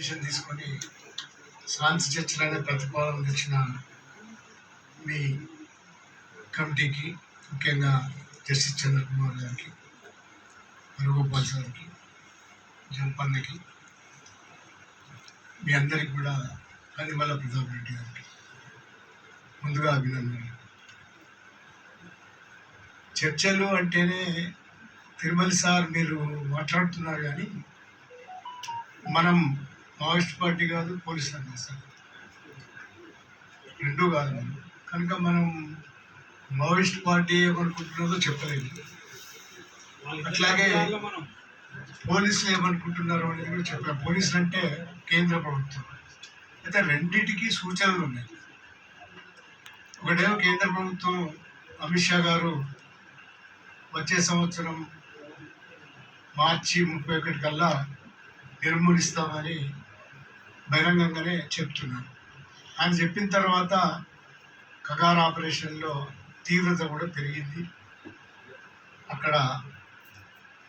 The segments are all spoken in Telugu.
డిసిషన్ తీసుకొని శాంతి చర్చలు అనే ప్రతిపాదన తెచ్చిన మీ కమిటీకి ముఖ్యంగా జస్టిస్ చంద్రకుమార్ గారికి హరగోపాల్ సార్కి జంపన్నకి మీ అందరికి కూడా కనిమల ప్రతాప్ రెడ్డి గారికి ముందుగా అభినందనలు. చర్చలు అంటేనే తిరుమల సార్ మీరు మాట్లాడుతున్నారు కానీ మనం మావోయిస్ట్ పార్టీ కాదు పోలీస్ అన్నా సార్. రెండూ కాదు మనం కనుక మనం మావోయిస్ట్ పార్టీ ఏమనుకుంటున్నదో చెప్పలేదు అట్లాగే పోలీసులు ఏమనుకుంటున్నారు అనేది కూడా చెప్పారు పోలీసులు అంటే కేంద్ర ప్రభుత్వం. అయితే రెండింటికి సూచనలు ఉన్నాయి. ఒకటేమో కేంద్ర ప్రభుత్వం అమిత్ షా గారు వచ్చే సంవత్సరం మార్చి ముప్పై ఒకటి కల్లా నిర్మూలిస్తామని బహిరంగంగానే చెప్తున్నాడు ఆయన చెప్పిన తర్వాత కగార్ ఆపరేషన్లో తీవ్రత కూడా పెరిగింది. అక్కడ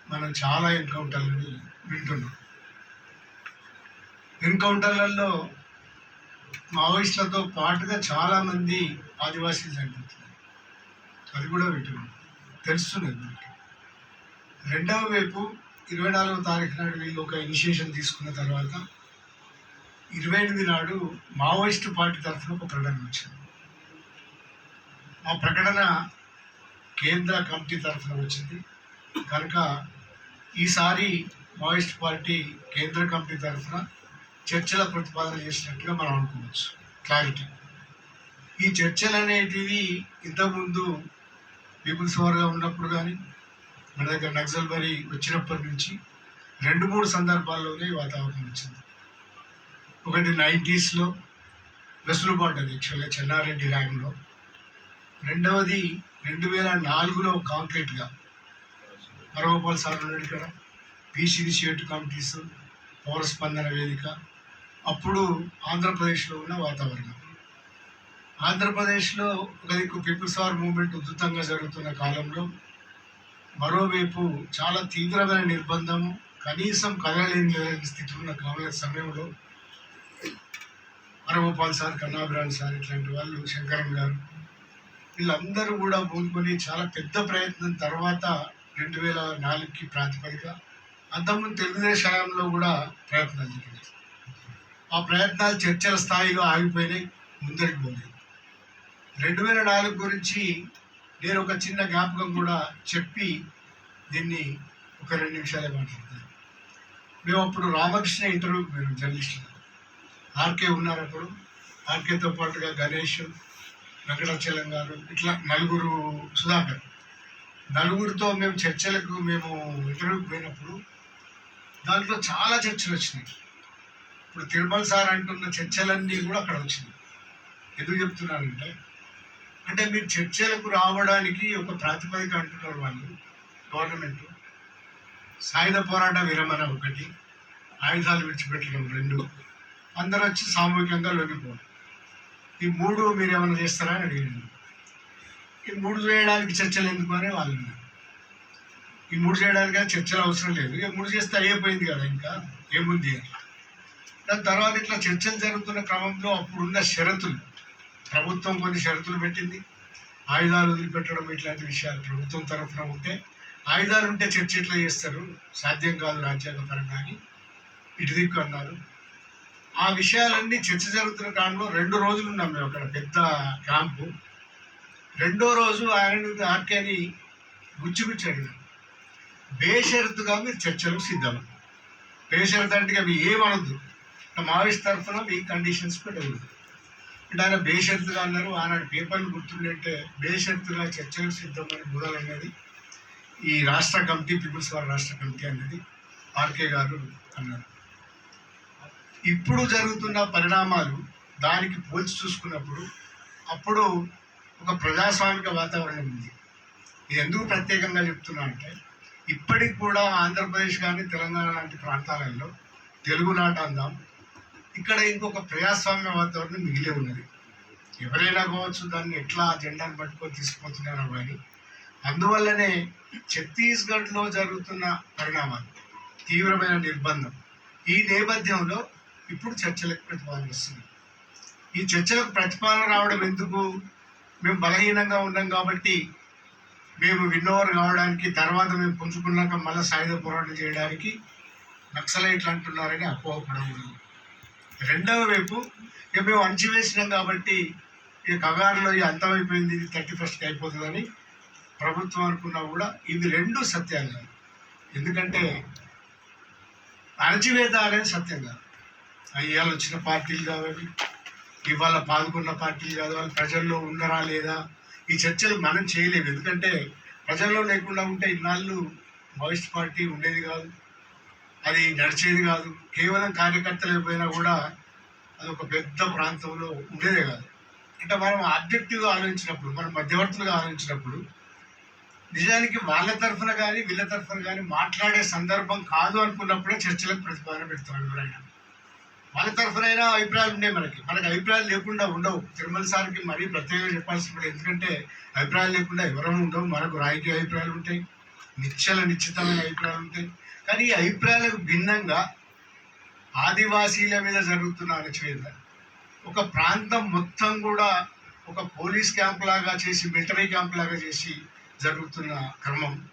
మనం చాలా ఎన్కౌంటర్లని వింటున్నాం. ఎన్కౌంటర్లలో మావోయిస్టులతో పాటుగా చాలామంది ఆదివాసీలు చనిపోతున్నారు. అది కూడా వింటున్నాం. తెలుస్తున్నది మనకి. రెండవ వైపు ఇరవై నాలుగవ తారీఖు నాడు వీళ్ళు ఒక ఇనిషియేషన్ తీసుకున్న తర్వాత ఇరవై ఎనిమిది నాడు మావోయిస్టు పార్టీ తరఫున ఒక ప్రకటన వచ్చింది. ఆ ప్రకటన కేంద్ర కమిటీ తరఫున వచ్చింది. కనుక ఈసారి మావోయిస్ట్ పార్టీ కేంద్ర కమిటీ తరఫున చర్చల ప్రతిపాదన చేసినట్టుగా మనం అనుకోవచ్చు. క్లారిటీ. ఈ చర్చలు అనేటివి ఇంతకుముందు పీపుల్స్ వార్గా ఉన్నప్పుడు కానీ మన దగ్గర నక్సల్ బరి వచ్చినప్పటి నుంచి రెండు మూడు సందర్భాల్లోనే వాతావరణం వచ్చింది. ఒకటి నైంటీస్లో వెసులుబాటు అది యాక్చువల్గా చెన్నారెడ్డి ర్యాంక్లో. రెండవది రెండు వేల నాలుగులో కాంక్రీట్గా. హరగోపాల్ సార్ ఉన్నాడు ఇక్కడ. పీస్ ఇనిషియేటివ్ కమిటీస్ పౌర స్పందన వేదిక. అప్పుడు ఆంధ్రప్రదేశ్లో ఉన్న వాతావరణం. ఆంధ్రప్రదేశ్లో ఒక దిక్కు పీపుల్స్ ఆర్ మూవ్మెంట్ ఉధృతంగా జరుగుతున్న కాలంలో మరోవైపు చాలా తీవ్రమైన నిర్బంధం కనీసం కదలలేని స్థితి ఉన్న కాలం సమయంలో హరగోపాల్ సార్ కన్నాభిరాణ్ సార్ ఇట్లాంటి వాళ్ళు శంకరం గారు వీళ్ళందరూ కూడా పూనుకొని చాలా పెద్ద ప్రయత్నం తర్వాత రెండు వేల నాలుగుకి ప్రాతిపదిక అంతకుముందు తెలుగుదేశంలో కూడా ప్రయత్నాలు జరిగాయి ఆ ప్రయత్నాలు చర్చల స్థాయిలో ఆగిపోయినాయి ముందరికి పోలేదు. రెండు వేల నాలుగు గురించి నేను ఒక చిన్న జ్ఞాపకం కూడా చెప్పి దీన్ని ఒక రెండు నిమిషాలే మాట్లాడతాను. మేము అప్పుడు రామకృష్ణ ఇంటర్వ్యూకి మేము జర్నలిస్టులు. ఆర్కే ఉన్నారు అప్పుడు. ఆర్కేతో పాటుగా గణేష్ వెంకటాచలం గారు ఇట్లా నలుగురు సుధాకర్. నలుగురితో మేము చర్చలకు మేము ఇంటర్వ్యూకి పోయినప్పుడు దాంట్లో చాలా చర్చలు వచ్చినాయి. ఇప్పుడు తిరుమల సార్ అంటున్న చర్చలన్నీ కూడా అక్కడ వచ్చినాయి. ఎందుకు చెప్తున్నానంటే అంటే మీరు చర్చలకు రావడానికి ఒక ప్రాతిపదిక అంటున్నారు వాళ్ళు గవర్నమెంట్. సాయుధ పోరాట విరమణ ఒకటి ఆయుధాలు విడిచిపెట్టడం రెండు అందరూ వచ్చి సామూహికంగా లొంగిపోవడం ఈ మూడు మీరు ఏమైనా చేస్తారా అని అడిగాను ఈ మూడు చేయడానికి చర్చలు ఎందుకు అని వాళ్ళు ఈ మూడు చేయడానికి చర్చలు అవసరం లేదు. ఇక మూడు చేస్తే అయిపోయింది కదా ఇంకా ఏముంది అని. దాని తర్వాత ఇట్లా చర్చలు జరుగుతున్న క్రమంలో అప్పుడున్న షరతులు ప్రభుత్వం కొన్ని షరతులు పెట్టింది. ఆయుధాలు వదిలిపెట్టడం ఇట్లాంటి విషయాలు ప్రభుత్వం తరఫున ఉంటే ఆయుధాలు ఉంటే చర్చ ఇట్లా చేస్తారు? సాధ్యం కాదు రాజ్యాంగ పరంగా అని ఇటు దిక్కు అన్నారు. ఆ విషయాలన్నీ చర్చ జరుగుతున్న కాలంలో రెండు రోజులు ఉన్నాం మేము అక్కడ పెద్ద క్యాంపు. రెండో రోజు ఆయన ఆర్కేని గుచ్చిగుచ్చి అడిగారు బేషరతుగా మీరు చర్చలకు సిద్ధం. బేషరత్ అంటే అవి ఏమనొద్దు. మావిస్ట్ తరఫున మీ కండిషన్స్ పెట్టకూడదు. అంటే ఆయన బేషరతుగా అన్నారు ఆనాడు పేపర్లు గుర్తుండే బేషరతుగా చర్చలకు సిద్ధం అని బుధాలన్నది ఈ రాష్ట్ర కమిటీ పీపుల్స్ వారి రాష్ట్ర కమిటీ అనేది ఆర్కే గారు అన్నారు. ఇప్పుడు జరుగుతున్న పరిణామాలు దానికి పోల్చి చూసుకున్నప్పుడు అప్పుడు ఒక ప్రజాస్వామిక వాతావరణం ఉంది. ఇది ఎందుకు ప్రత్యేకంగా చెప్తున్నా అంటే ఇప్పటికి కూడా ఆంధ్రప్రదేశ్ కానీ తెలంగాణ లాంటి ప్రాంతాలలో తెలుగునాట అందాం. ఇక్కడ ఇంకొక ప్రజాస్వామ్య వాతావరణం మిగిలే ఉన్నది. ఎవరైనా కావచ్చు దాన్ని ఎట్లా ఆ జెండాను పట్టుకొని తీసుకుపోతున్నారో కానీ అందువల్లనే ఛత్తీస్గఢ్లో జరుగుతున్న పరిణామాలు తీవ్రమైన నిర్బంధం. ఈ నేపథ్యంలో ఇప్పుడు చర్చలకు ప్రతిపాదన వస్తుంది. ఈ చర్చలకు ప్రతిపాదన రావడం ఎందుకు? మేము బలహీనంగా ఉన్నాం కాబట్టి మేము విన్నోవర్ కావడానికి తర్వాత మేము పుంజుకున్నాక మళ్ళీ సాయుధ పోరాటం చేయడానికి నక్సలైట్లు అంటున్నారని అపోహపడకూడదు రెండవ వైపు ఇక మేము అణచివేసినాం కాబట్టి ఈ కగారులో ఇక అంతమైపోయింది ఇది థర్టీ ఫస్ట్కి అయిపోతుందని ప్రభుత్వం అనుకున్నా కూడా ఇవి రెండు సత్యాలు ఎందుకంటే అణచివేత అనేది సత్యం కాదు ఇవాళ వచ్చిన పార్టీలు కావాలి ఇవాళ పాల్గొన్న పార్టీలు కాదు వాళ్ళు ప్రజల్లో ఉన్నారా లేదా? ఈ చర్చలు మనం చేయలేము. ఎందుకంటే ప్రజల్లో లేకుండా ఉంటే ఇన్నాళ్ళు మాయిస్ట్ పార్టీ ఉండేది కాదు అది నడిచేది కాదు. కేవలం కార్యకర్తలు పోయినా కూడా అది ఒక పెద్ద ప్రాంతంలో ఉండేదే కాదు. అంటే మనం ఆబ్జెక్టివ్గా ఆలోచించినప్పుడు మనం మధ్యవర్తులుగా ఆలోచించినప్పుడు నిజానికి వాళ్ళ తరఫున కానీ వీళ్ళ తరఫున కానీ మాట్లాడే సందర్భం కాదు అనుకున్నప్పుడే చర్చలకు ప్రతిపాదన పెడతారు ఎవరైనా. మన తరఫునైనా అభిప్రాయాలు ఉన్నాయి మనకి. మనకి అభిప్రాయాలు లేకుండా ఉండవు. తిరుమల సార్కి మరీ ప్రత్యేకంగా చెప్పాల్సిన ఎందుకంటే అభిప్రాయాలు లేకుండా ఎవరూ ఉండవు. మనకు రాజకీయ అభిప్రాయాలు ఉంటాయి. నిశ్చల నిశ్చితమైన అభిప్రాయాలు ఉంటాయి. కానీ ఈ అభిప్రాయాలకు భిన్నంగా ఆదివాసీల మీద జరుగుతున్న అణచివేత. ఒక ప్రాంతం మొత్తం కూడా ఒక పోలీస్ క్యాంప్ లాగా చేసి మిలిటరీ క్యాంప్ లాగా చేసి జరుగుతున్న క్రమం.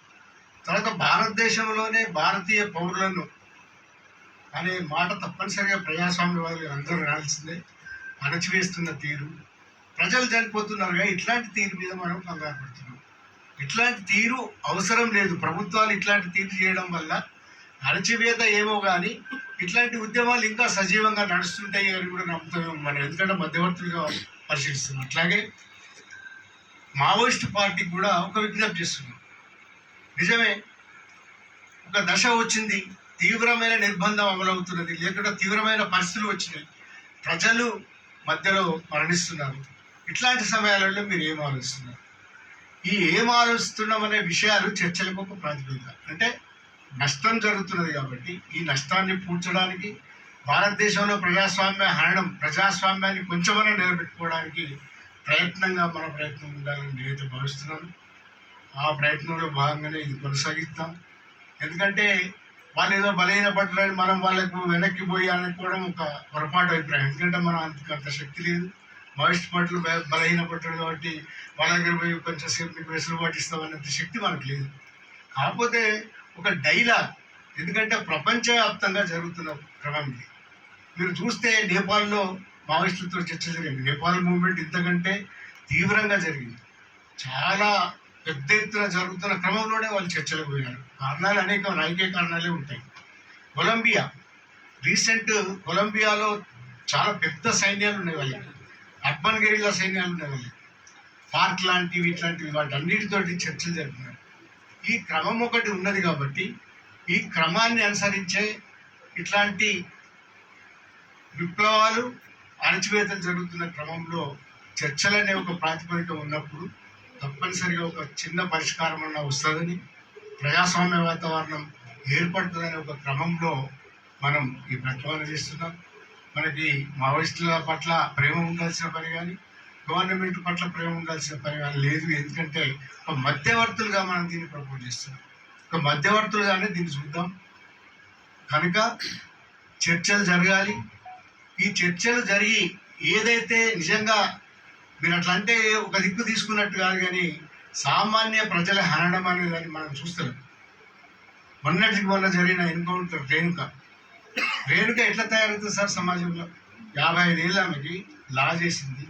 తర్వాత భారతదేశంలోనే భారతీయ పౌరులను అనే మాట తప్పనిసరిగా ప్రజాస్వామ్యవాదులు అందరూ రాల్సిందే అణచివేస్తున్న తీరు. ప్రజలు చనిపోతున్నారుగా ఇట్లాంటి తీరు మీద మనం కంగారు పడుతున్నాం. ఇట్లాంటి తీరు అవసరం లేదు. ప్రభుత్వాలు ఇట్లాంటి తీరు చేయడం వల్ల అణచివేత ఏమో కానీ ఇట్లాంటి ఉద్యమాలు ఇంకా సజీవంగా నడుస్తుంటాయి అని కూడా నమ్ముతాం మనం. ఎందుకంటే మధ్యవర్తులుగా పరిశీలిస్తున్నాం. అట్లాగే మావోయిస్ట్ పార్టీకి కూడా ఒక విజ్ఞప్తి చేస్తున్నాం. నిజమే ఒక దశ వచ్చింది. తీవ్రమైన నిర్బంధం అమలవుతున్నది. లేకుండా తీవ్రమైన పరిస్థితులు వచ్చినాయి. ప్రజలు మధ్యలో మరణిస్తున్నారు. ఇట్లాంటి సమయాలలో మీరు ఏం ఆలోచిస్తున్నారు? ఈ ఏం ఆలోచిస్తున్నాం అనే విషయాలు చర్చలకు ఒక ప్రాతిపదిక. అంటే నష్టం జరుగుతున్నది కాబట్టి ఈ నష్టాన్ని పూడ్చడానికి భారతదేశంలో ప్రజాస్వామ్య హరణం ప్రజాస్వామ్యాన్ని కొంచెమైనా నిలబెట్టుకోవడానికి ప్రయత్నంగా మన ప్రయత్నం ఉండాలని నేనైతే భావిస్తున్నాను. ఆ ప్రయత్నంలో భాగంగానే ఇది కొనసాగిస్తాం ఎందుకంటే వాళ్ళు ఏదో బలహీన పట్టలేదు మనం వాళ్ళకు వెనక్కి పోయి కూడా ఒక పొరపాటు అభిప్రాయం. ఎందుకంటే మనం అంతకు అంత శక్తి లేదు. మాయిస్ట్ పట్లు బలహీన పడ్డారు కాబట్టి వాళ్ళ దగ్గర పోయి కొంచెం సేపు మీకు వెసులుబాటు ఇస్తామనేంత శక్తి మనకు లేదు. కాకపోతే ఒక డైలాగ్ ఎందుకంటే ప్రపంచవ్యాప్తంగా జరుగుతున్న క్రమం ఇది. మీరు చూస్తే నేపాల్లో మావోయిస్టులతో చర్చ జరిగింది. నేపాల్ మూవ్మెంట్ ఇంతకంటే తీవ్రంగా జరిగింది. చాలా పెద్ద ఎత్తున జరుగుతున్న క్రమంలోనే వాళ్ళు చర్చలకు పోయినారు కారణాలు అనేక రాజకీయ కారణాలే ఉంటాయి. కొలంబియా రీసెంట్ కొలంబియాలో చాలా పెద్ద సైన్యాలు ఉన్నాయి వాళ్ళకి అర్బన్ గెరిల్లా సైన్యాలు ఉన్నాయి వాళ్ళకి పార్క్ లాంటివి ఇట్లాంటివి వాటి అన్నిటితోటి చర్చలు జరుగుతున్నాయి ఈ క్రమం ఒకటి ఉన్నది కాబట్టి ఈ క్రమాన్ని అనుసరించే ఇట్లాంటి విప్లవాలు అణచివేతలు జరుగుతున్న క్రమంలో చర్చలనే ఒక ప్రాతిపదిక ఉన్నప్పుడు తప్పనిసరిగా ఒక చిన్న పరిష్కారం అన్న వస్తుందని ప్రజాస్వామ్య వాతావరణం ఏర్పడుతుందనే ఒక క్రమంలో మనం ఈ ప్రతిపాదన చేస్తున్నాం. మనకి మావోయిస్టుల పట్ల ప్రేమ ఉండాల్సిన పని కానీ గవర్నమెంట్ పట్ల ప్రేమ ఉండాల్సిన పని కానీ లేదు. ఎందుకంటే ఒక మధ్యవర్తులుగా మనం దీన్ని ప్రపోజ్ చేస్తున్నాం. ఒక మధ్యవర్తులుగానే దీన్ని చూద్దాం. కనుక చర్చలు జరగాలి. ఈ చర్చలు జరిగి ఏదైతే నిజంగా మీరు అట్లా అంటే ఒక దిక్కు తీసుకున్నట్టు కాదు కానీ సామాన్య ప్రజల హనడం అనేదాన్ని మనం చూస్తున్నాం. మొన్నటికి వల్ల జరిగిన ఎన్కౌంటర్ రేణుక. రేణుక ఎట్లా తయారవుతుంది సార్ సమాజంలో? యాభై ఐదేళ్ళు ఆమెకి లా చేసింది.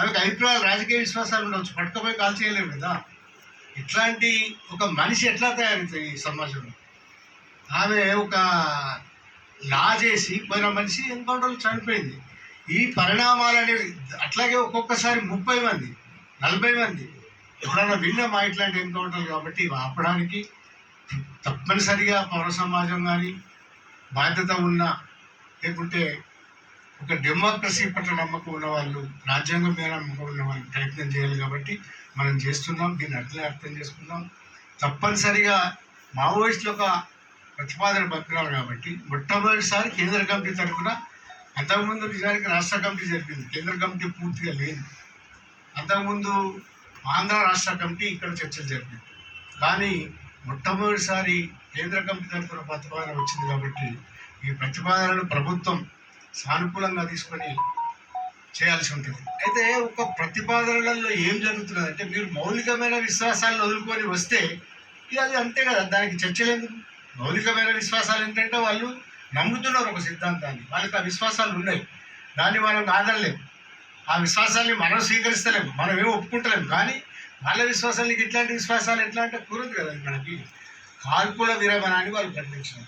ఆమెకు అభిప్రాయాలు రాజకీయ విశ్వాసాలు ఉండవచ్చు. పట్టుకపోయి కాల్ చేయలేము కదా. ఇట్లాంటి ఒక మనిషి ఎట్లా తయారవుతుంది ఈ సమాజంలో? ఆమె ఒక లా చేసి పోయిన మనిషి ఎన్కౌంటర్లో చనిపోయింది. ఈ పరిణామాలు అనేవి అట్లాగే ఒక్కొక్కసారి ముప్పై మంది నలభై మంది ఎప్పుడైనా విన్నామా ఇట్లాంటి ఎన్కౌంటర్లు కాబట్టి ఆపడానికి తప్పనిసరిగా పౌర సమాజం కానీ బాధ్యత ఉన్న లేకుంటే ఒక డెమోక్రసీ పట్ల నమ్మకం ఉన్న వాళ్ళు రాజ్యాంగం మీద నమ్మకం ఉన్న వాళ్ళు ప్రయత్నం చేయాలి కాబట్టి మనం చేస్తున్నాం. దీన్ని అట్లే అర్థం చేసుకుందాం. తప్పనిసరిగా మావోయిస్టులు ఒక ప్రతిపాదన పంపినారు కాబట్టి మొట్టమొదటిసారి కేంద్ర కమిటీ తరఫున అంతకుముందు నిజానికి రాష్ట్ర కమిటీ జరిపింది కేంద్ర కమిటీ పూర్తిగా లేదు అంతకుముందు ఆంధ్ర రాష్ట్ర కమిటీ ఇక్కడ చర్చలు జరిపింది కానీ మొట్టమొదటిసారి కేంద్ర కమిటీ తరఫున ప్రతిపాదన వచ్చింది కాబట్టి ఈ ప్రతిపాదనను ప్రభుత్వం సానుకూలంగా తీసుకొని చేయాల్సి ఉంటుంది. అయితే ఒక ప్రతిపాదనలలో ఏం జరుగుతున్నది అంటే మీరు మౌలికమైన విశ్వాసాలను వదులుకొని వస్తే అది అంతే కదా దానికి చర్చలు ఎందుకు? మౌలికమైన విశ్వాసాలు ఏంటంటే వాళ్ళు నమ్ముతున్నారు ఒక సిద్ధాంతాన్ని. వాళ్ళకి ఆ విశ్వాసాలు ఉన్నాయి. దాన్ని మనం ఆదరలేము ఆ విశ్వాసాన్ని మనం స్వీకరిస్తలేము మనం ఏం ఒప్పుకుంటలేము. కానీ వాళ్ళ విశ్వాసాలు నీకు ఇట్లాంటి విశ్వాసాలు ఎట్లా అంటే కూరదు కదా మనకి. కాల్పుల విరమణ అని వాళ్ళు ప్రకటించారు.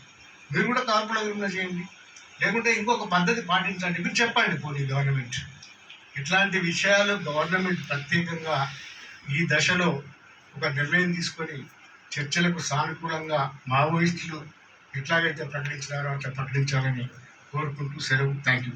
మీరు కూడా కాల్పుల విరమణ చేయండి. లేకుంటే ఇంకొక పద్ధతి పాటించండి. మీరు చెప్పండి పోనీ గవర్నమెంట్. ఇట్లాంటి విషయాలు గవర్నమెంట్ ప్రత్యేకంగా ఈ దశలో ఒక నిర్ణయం తీసుకొని చర్చలకు సానుకూలంగా మావోయిస్టులు ఎట్లాగైతే ప్రకటించినారో అట్లా ప్రకటించాలని కోరుకుంటూ సెలవు. Thank you